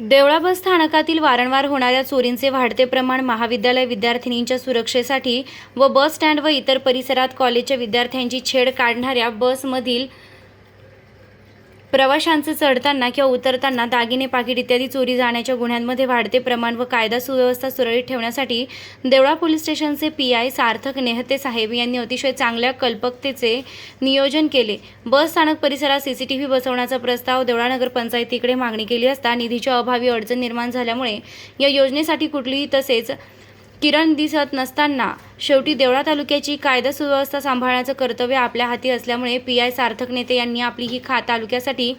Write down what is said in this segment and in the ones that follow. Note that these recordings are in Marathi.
देवळा बस स्थानकातील वारंवार होणाऱ्या चोरींचे वाढते प्रमाण महाविद्यालय विद्यार्थिनींच्या सुरक्षेसाठी व बस स्टँड व इतर परिसरात कॉलेजच्या विद्यार्थ्यांची छेड काढणाऱ्या बसमधील प्रवाशांचे चढताना किंवा उतरताना दागिने पाकिट इत्यादी चोरी जाण्याच्या गुन्ह्यांमध्ये वाढते प्रमाण व कायदा सुव्यवस्था सुरळीत ठेवण्यासाठी देवळा पोलीस स्टेशनचे पी आय सार्थक नेहते साहेब यांनी अतिशय चांगल्या कल्पकतेचे नियोजन केले. बस स्थानक परिसरात सीसीटीव्ही बसवण्याचा प्रस्ताव देवळा नगर पंचायतीकडे मागणी केली असता निधीच्या अभावी अडचण निर्माण झाल्यामुळे या योजनेसाठी कुठलीही तसेच किरण दिसत नसताना शेवटी देवळा तालुक्याची कायदा सुव्यवस्था सांभाळण्याचं कर्तव्य आपल्या हाती असल्यामुळे पी आय सार्थक नेते यांनी आपली ही खा तालुक्यासाठी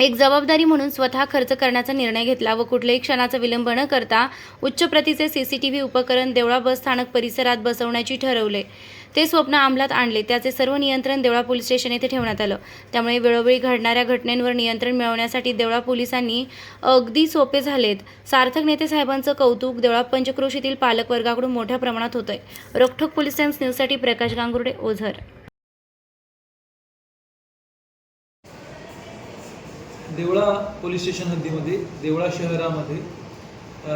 एक जबाबदारी म्हणून स्वतः खर्च करण्याचा निर्णय घेतला व कुठल्याही क्षणाचा विलंब न करता उच्च प्रतीचे सीसीटीव्ही उपकरण देवळा बस स्थानक परिसरात बसवण्याची ठरवले. ते स्वप्न अंमलात आणले. त्याचे सर्व नियंत्रण देवळा पोलीस स्टेशन येथे ठेवण्यात आलं. त्यामुळे वेळोवेळी घडणाऱ्या घटनेंवर नियंत्रण मिळवण्यासाठी देवळा पोलिसांनी अगदी सोपे झालेत. सार्थक नेते साहेबांचं कौतुक देवळा पंचक्रोशीतील पालकवर्गाकडून मोठ्या प्रमाणात होतंय. रोखोक पोलीस टाइम्स न्यूजसाठी प्रकाश गांगुर्डे ओझर. देवळा पोलीस स्टेशन हद्दीमध्ये देवळा शहरामध्ये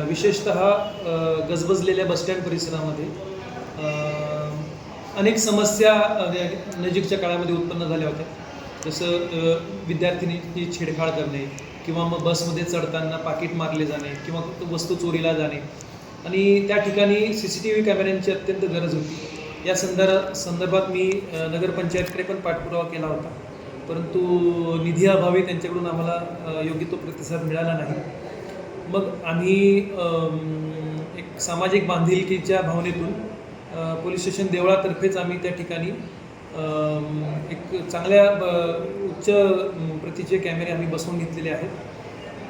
विशेषत गजबजलेल्या बसस्टँड परिसरामध्ये अनेक समस्या नजीकच्या काळामध्ये उत्पन्न झाल्या होत्या. जसं विद्यार्थिनीची छेडछाड करणे किंवा मग बसमध्ये चढताना पाकिट मारले जाणे किंवा वस्तू चोरीला जाणे. आणि त्या ठिकाणी सी सी टी व्ही कॅमेऱ्यांची अत्यंत गरज होती. या संदर्भ संदर्भात मी नगरपंचायतकडे पण पाठपुरावा केला होता. परंतु निधी अभावी त्यांच्याकडून आम्हाला योग्य तो प्रतिसाद मिळाला नाही. मग आम्ही एक सामाजिक बांधिलकीच्या भावनेतून पोलीस स्टेशन देवळातर्फेच आम्ही त्या ठिकाणी एक चांगल्या ब- उच्च प्रतीचे कॅमेरे आम्ही बसवून घेतलेले आहेत.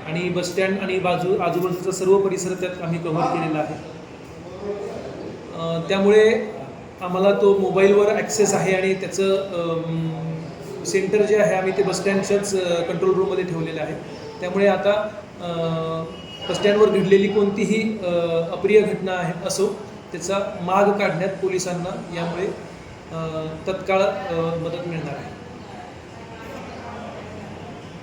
आणि बसस्टँड आणि बाजू आजूबाजूचा सर्व परिसर त्यात आम्ही कव्हर केलेला आहे. त्यामुळे आम्हाला तो मोबाईलवर ॲक्सेस आहे आणि त्याचं सेंटर जे आहे आम्ही ते बसस्टँडच्याच कंट्रोल रूममध्ये ठेवलेलं आहे. त्यामुळे आता बसस्टँडवर घडलेली कोणतीही अप्रिय घटना आहे असो त्याचा माग काढण्यात पोलिसांना यामुळे तत्काळ मदत मिळणार आहे.